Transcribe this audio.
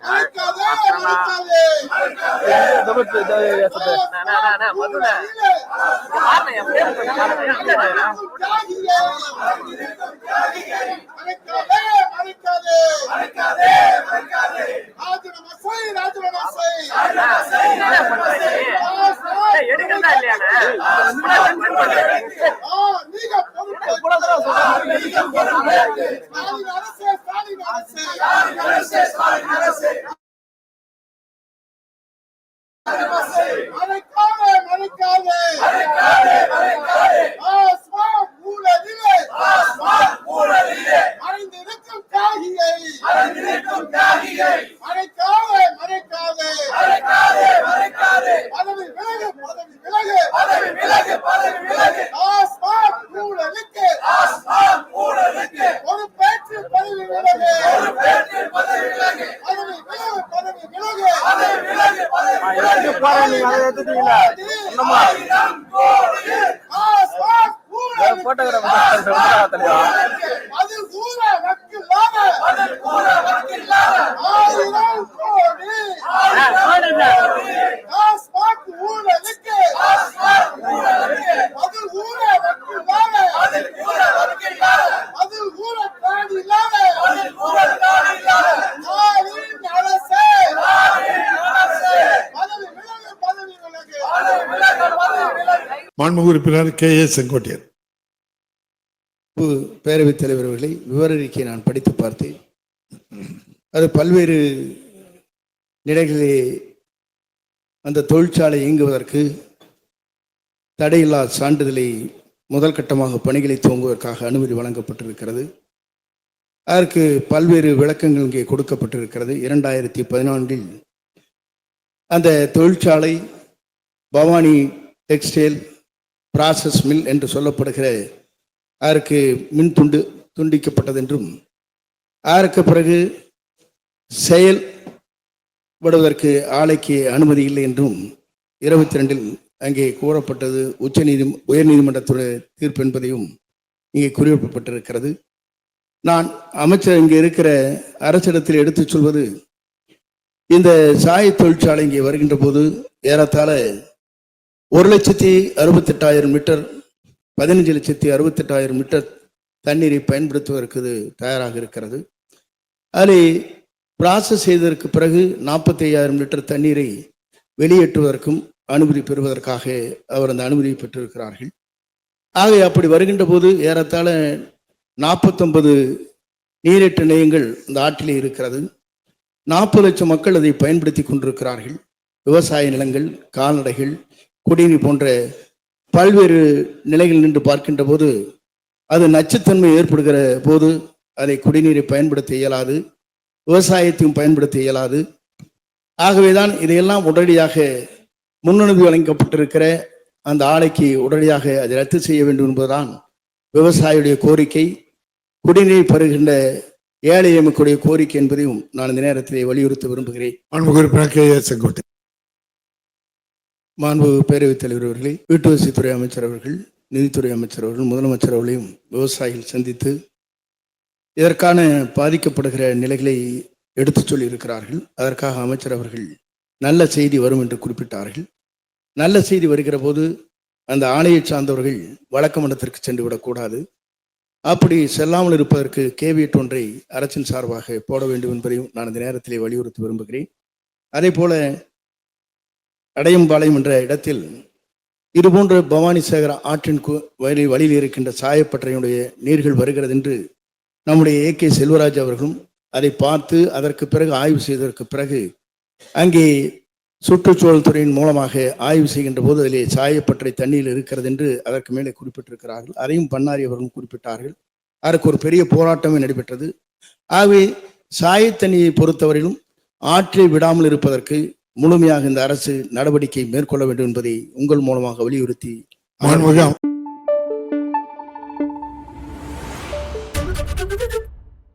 மறைக்காதே, மறைக்காதே. ராஜினாமா செய், ராஜினாமா செய். ஸ்டாலின் அரசே. மறைக்காதே, மறைக்காதே. ஆஸ்மான். மறைந்திருக்கும் தியாகியை. மறைக்காதே, போட்டோகிராஃபர் ஊழலுக்கு. ஆயிரம் கோடி மாண்புமிகு உறுப்பினர் கே ஏ செங்கோட்டையன். பேரவைத் தலைவர் அவர்களை நான் படித்து பார்த்தேன். அது பல்வேறு நிலைகளிலே அந்த தொழிற்சாலை இயங்குவதற்கு தடையில்லா சான்றிதழை முதல் கட்டமாக பணிகளை துவங்குவதற்காக அனுமதி வழங்கப்பட்டிருக்கிறது. அதற்கு பல்வேறு விளக்கங்கள் இங்கே கொடுக்கப்பட்டிருக்கிறது. இரண்டாயிரத்தி பதினான்கில் அந்த தொழிற்சாலை பவானி டெக்ஸ்டைல் ப்ராசஸ் மில் என்று சொல்லப்படுகிற அதற்கு மின் துண்டு துண்டிக்கப்பட்டது என்றும் அதற்கு பிறகு செயல்படுவதற்கு ஆலைக்கு அனுமதி இல்லை என்றும் இருபத்தி ரெண்டில் அங்கே கூறப்பட்டது. உச்ச நீதி உயர்நீதிமன்றத்துடைய தீர்ப்பு என்பதையும் இங்கே குறிப்பிடப்பட்டிருக்கிறது. நான் அமைச்சர் இங்கே இருக்கிற அரசிடத்தில் எடுத்துச் சொல்வது இந்த சாய தொழிற்சாலை இங்கே வருகின்ற போது ஏறத்தாழ ஒரு லட்சத்தி அறுபத்தெட்டாயிரம் மீட்டர் பதினஞ்சு லட்சத்தி அறுபத்தெட்டாயிரம் மீட்டர் தண்ணீரை பயன்படுத்துவதற்கு இது தயாராக இருக்கிறது. அதில் ப்ராசஸ் செய்ததற்கு பிறகு நாற்பத்தையாயிரம் லிட்டர் தண்ணீரை வெளியேற்றுவதற்கும் அனுமதி பெறுவதற்காக அவர் அந்த அனுமதியை பெற்றிருக்கிறார்கள். ஆகவே அப்படி வருகின்ற போது ஏறத்தாழ நாற்பத்தொன்பது நீரேற்று நிலையங்கள் இந்த ஆற்றிலே இருக்கிறது. நாற்பது லட்சம் மக்கள் அதை பயன்படுத்தி கொண்டிருக்கிறார்கள். விவசாய நிலங்கள் கால்நடைகள் குடிநீர் போன்ற பல்வேறு நிலைகள் நின்று பார்க்கின்ற போது அது நச்சுத்தன்மை ஏற்படுகிற போது அதை குடிநீரை பயன்படுத்த இயலாது விவசாயத்தையும் பயன்படுத்த இயலாது. ஆகவேதான் இதையெல்லாம் உடனடியாக முன்னனுமதி வழங்கப்பட்டிருக்கிற அந்த ஆலைக்கு உடனடியாக அதை ரத்து செய்ய வேண்டும் என்பதுதான் விவசாயியுடைய கோரிக்கை. குடிநீர் பருகின்ற ஏழை எமக்குடைய கோரிக்கை என்பதையும் நான் இந்த நேரத்திலே வலியுறுத்த விரும்புகிறேன். மாண்புமிகு உறுப்பினர் கே மாண்பு பேரவைத் தலைவர் அவர்களே வீட்டு வசதித்துறை அமைச்சர் அவர்கள் நிதித்துறை அமைச்சர் அவர்கள் முதலமைச்சர் அவர்களையும் விவசாயிகள் சந்தித்து இதற்கான பாதிக்கப்படுகிற நிலைகளை எடுத்துச் சொல்லியிருக்கிறார்கள். அதற்காக அமைச்சர் அவர்கள் நல்ல செய்தி வரும் என்று குறிப்பிட்டார்கள். நல்ல செய்தி வருகிற போது அந்த ஆணையை சார்ந்தவர்கள் வழக்கமண்டத்திற்கு சென்று விடக்கூடாது அப்படி செல்லாமல் இருப்பதற்கு கேவியட் ஒன்றை அரசின் சார்பாக போட வேண்டும் என்பதையும் நான் இந்த நேரத்திலே வலியுறுத்தி விரும்புகிறேன். அதே போல அடையம்பாளையம் என்ற இடத்தில் இதுபோன்ற பவானி சேகர ஆற்றின் கு- வழி வழியில் இருக்கின்ற சாயப்பற்றையினுடைய நீர்கள் வருகிறது என்று நம்முடைய ஏ. கே. செல்வராஜ் அவர்களும் அதை பார்த்து அதற்கு பிறகு ஆய்வு செய்ததற்கு பிறகு அங்கே சுற்றுச்சூழல் துறையின் மூலமாக ஆய்வு செய்கின்ற போது அதிலே சாயப்பற்றை தண்ணியில் இருக்கிறது என்று அதற்கு மேலே குறிப்பிட்டிருக்கிறார்கள். அதையும் பண்ணாரி அவர்களும் குறிப்பிட்டார்கள். அதற்கு ஒரு பெரிய போராட்டமே நடைபெற்றது. ஆகவே சாயத்தண்ணியை பொறுத்தவரையிலும் ஆற்றை விடாமல் இருப்பதற்கு முழுமையாக இந்த அரசு நடவடிக்கை மேற்கொள்ள வேண்டும் என்பதை உங்கள் மூலமாக வலியுறுத்தி மாண்புமிகு